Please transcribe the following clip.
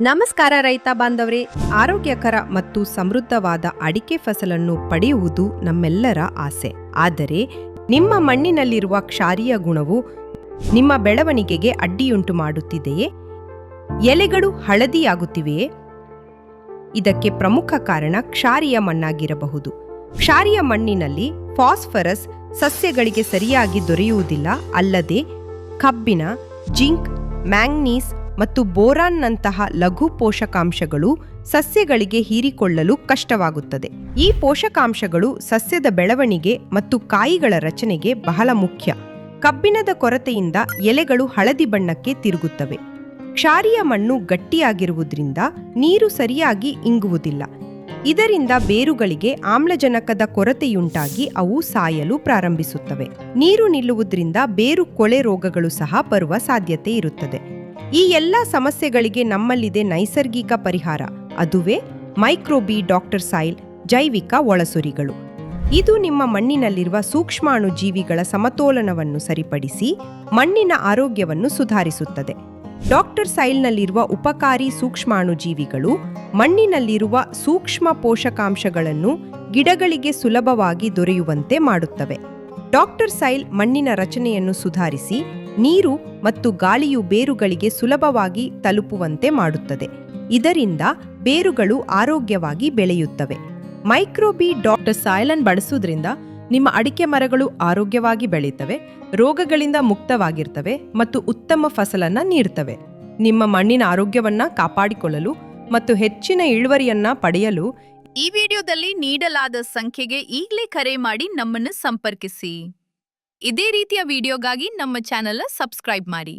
ನಮಸ್ಕಾರ ರೈತ ಬಾಂಧವರೇ. ಆರೋಗ್ಯಕರ ಮತ್ತು ಸಮೃದ್ಧವಾದ ಅಡಿಕೆ ಫಸಲನ್ನು ಪಡೆಯುವುದು ನಮ್ಮೆಲ್ಲರ ಆಸೆ. ಆದರೆ ನಿಮ್ಮ ಮಣ್ಣಿನಲ್ಲಿರುವ ಕ್ಷಾರೀಯ ಗುಣವು ನಿಮ್ಮ ಬೆಳವಣಿಗೆಗೆ ಅಡ್ಡಿಯುಂಟು ಮಾಡುತ್ತಿದೆಯೇ? ಎಲೆಗಳು ಹಳದಿಯಾಗುತ್ತಿವೆಯೇ? ಇದಕ್ಕೆ ಪ್ರಮುಖ ಕಾರಣ ಕ್ಷಾರೀಯ ಮಣ್ಣಾಗಿರಬಹುದು. ಕ್ಷಾರೀಯ ಮಣ್ಣಿನಲ್ಲಿ ಫಾಸ್ಫರಸ್ ಸಸ್ಯಗಳಿಗೆ ಸರಿಯಾಗಿ ದೊರೆಯುವುದಿಲ್ಲ. ಅಲ್ಲದೆ ಕಬ್ಬಿನ, ಜಿಂಕ್, ಮ್ಯಾಂಗ್ನೀಸ್ ಮತ್ತು ಬೋರಾನ್ನಂತಹ ಲಘು ಪೋಷಕಾಂಶಗಳು ಸಸ್ಯಗಳಿಗೆ ಹೀರಿಕೊಳ್ಳಲು ಕಷ್ಟವಾಗುತ್ತದೆ. ಈ ಪೋಷಕಾಂಶಗಳು ಸಸ್ಯದ ಬೆಳವಣಿಗೆ ಮತ್ತು ಕಾಯಿಗಳ ರಚನೆಗೆ ಬಹಳ ಮುಖ್ಯ. ಕಬ್ಬಿಣದ ಕೊರತೆಯಿಂದ ಎಲೆಗಳು ಹಳದಿ ಬಣ್ಣಕ್ಕೆ ತಿರುಗುತ್ತವೆ. ಕ್ಷಾರೀಯ ಮಣ್ಣು ಗಟ್ಟಿಯಾಗಿರುವುದರಿಂದ ನೀರು ಸರಿಯಾಗಿ ಇಂಗುವುದಿಲ್ಲ. ಇದರಿಂದ ಬೇರುಗಳಿಗೆ ಆಮ್ಲಜನಕದ ಕೊರತೆಯುಂಟಾಗಿ ಅವು ಸಾಯಲು ಪ್ರಾರಂಭಿಸುತ್ತವೆ. ನೀರು ನಿಲ್ಲುವುದರಿಂದ ಬೇರು ಕೊಳೆ ರೋಗಗಳು ಸಹ ಬರುವ ಸಾಧ್ಯತೆ ಇರುತ್ತದೆ. ಈ ಎಲ್ಲ ಸಮಸ್ಯೆಗಳಿಗೆ ನಮ್ಮಲ್ಲಿದೆ ನೈಸರ್ಗಿಕ ಪರಿಹಾರ. ಅದುವೇ ಮೈಕ್ರೋಬಿ ಡಾಕ್ಟರ್ ಸಾಯಿಲ್ ಜೈವಿಕ ಒಳಸುರಿಗಳು. ಇದು ನಿಮ್ಮ ಮಣ್ಣಿನಲ್ಲಿರುವ ಸೂಕ್ಷ್ಮಾಣು ಜೀವಿಗಳ ಸಮತೋಲನವನ್ನು ಸರಿಪಡಿಸಿ ಮಣ್ಣಿನ ಆರೋಗ್ಯವನ್ನು ಸುಧಾರಿಸುತ್ತದೆ. ಡಾಕ್ಟರ್ ಸೈಲ್ನಲ್ಲಿರುವ ಉಪಕಾರಿ ಸೂಕ್ಷ್ಮಾಣು ಜೀವಿಗಳು ಮಣ್ಣಿನಲ್ಲಿರುವ ಸೂಕ್ಷ್ಮ ಪೋಷಕಾಂಶಗಳನ್ನು ಗಿಡಗಳಿಗೆ ಸುಲಭವಾಗಿ ದೊರೆಯುವಂತೆ ಮಾಡುತ್ತವೆ. ಡಾಕ್ಟರ್ ಸೈಲ್ ಮಣ್ಣಿನ ರಚನೆಯನ್ನು ಸುಧಾರಿಸಿ ನೀರು ಮತ್ತು ಗಾಳಿಯು ಬೇರುಗಳಿಗೆ ಸುಲಭವಾಗಿ ತಲುಪುವಂತೆ ಮಾಡುತ್ತದೆ. ಇದರಿಂದ ಬೇರುಗಳು ಆರೋಗ್ಯವಾಗಿ ಬೆಳೆಯುತ್ತವೆ. ಮೈಕ್ರೋಬಿ ಡಾಕ್ಟರ್ ಸಾಯ್ಲನ್ ಬಳಸುವುದರಿಂದ ನಿಮ್ಮ ಅಡಿಕೆ ಮರಗಳು ಆರೋಗ್ಯವಾಗಿ ಬೆಳೆಯುತ್ತವೆ, ರೋಗಗಳಿಂದ ಮುಕ್ತವಾಗಿರ್ತವೆ ಮತ್ತು ಉತ್ತಮ ಫಸಲನ್ನ ನೀಡುತ್ತವೆ ನಿಮ್ಮ ಮಣ್ಣಿನ ಆರೋಗ್ಯವನ್ನ ಕಾಪಾಡಿಕೊಳ್ಳಲು ಮತ್ತು ಹೆಚ್ಚಿನ ಇಳುವರಿಯನ್ನ ಪಡೆಯಲು ಈ ವಿಡಿಯೋದಲ್ಲಿ ನೀಡಲಾದ ಸಂಖ್ಯೆಗೆ ಈಗಲೇ ಕರೆ ಮಾಡಿ ನಮ್ಮನ್ನು ಸಂಪರ್ಕಿಸಿ. ಇದೇ ರೀತಿಯ ವಿಡಿಯೋಗಾಗಿ ನಮ್ಮ ಚಾನೆಲ್ ಸಬ್ಸ್ಕ್ರೈಬ್ ಮಾಡಿ.